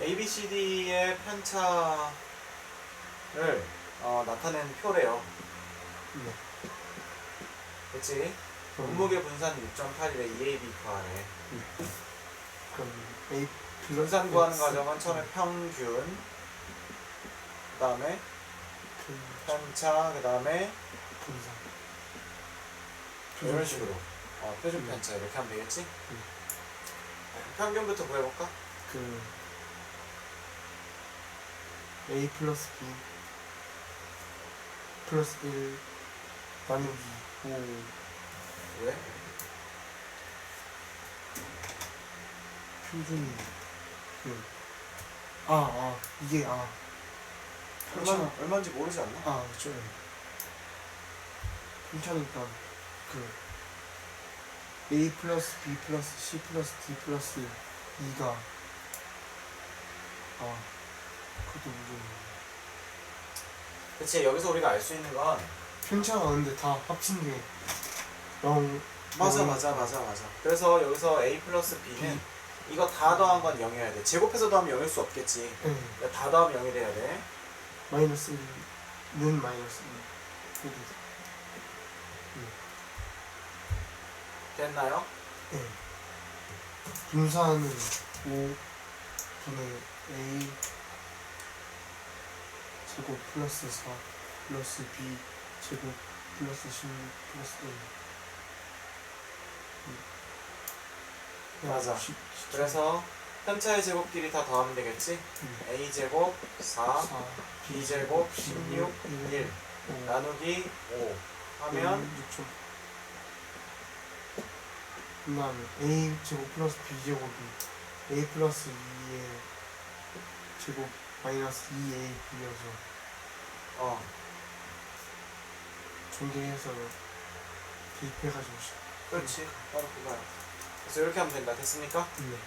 ABCD의 편차를 어, 나타낸 표래요. 네. 그치? 그럼, 몸무게 분산 6.8에 EAB 구하래. 그럼 A 분산 구하는 과정은 처음에 평균, 그 다음에 그 편차, 그 다음에 분산. 이런 식으로 어, 표준 편차 이렇게 하면 되겠지? 음. 평균부터 구해볼까? 그 A 플러스 B. 플러스 1 나누기 5 왜? 표준이 그 아, 아, 이게 아, 얼마, 편차, 얼마인지 모르지 않나? 아, 저 편차니까 그 A 플러스 B 플러스 C 플러스 D 플러스 2가 아, 그것도 문제네. 그치 여기서 우리가 알 수 있는 건 편차가 근데 다 합친 게 0, 맞아 음. 맞아 맞아 맞아. 그래서 여기서 A 플러스 B는 이거 다 더한 건 0이어야 돼. 제곱해서 더하면 0일 수 없겠지. 네, 그러니까 다 더하면 0이 돼야 돼. 마이너스 1는 마이너스 1 이렇게 됐나요? 네. 분사는 5 분의 A 제곱 플러스 4 플러스 B 제곱 플러스 16 플러스 1 맞아. 그래서 편차의 제곱끼리 다 더하면 되겠지? A 제곱 4 4 B 제곱 16 1 나누기 5 하면 6점 그 다음에 A 제곱 플러스 B 제곱이 A 플러스 2의 제곱 마이너스 2A B여서 어 전개해서 대입해가지고. 그렇지. 바로 그거야. 그래서 이렇게 하면 된다. 됐습니까? 네.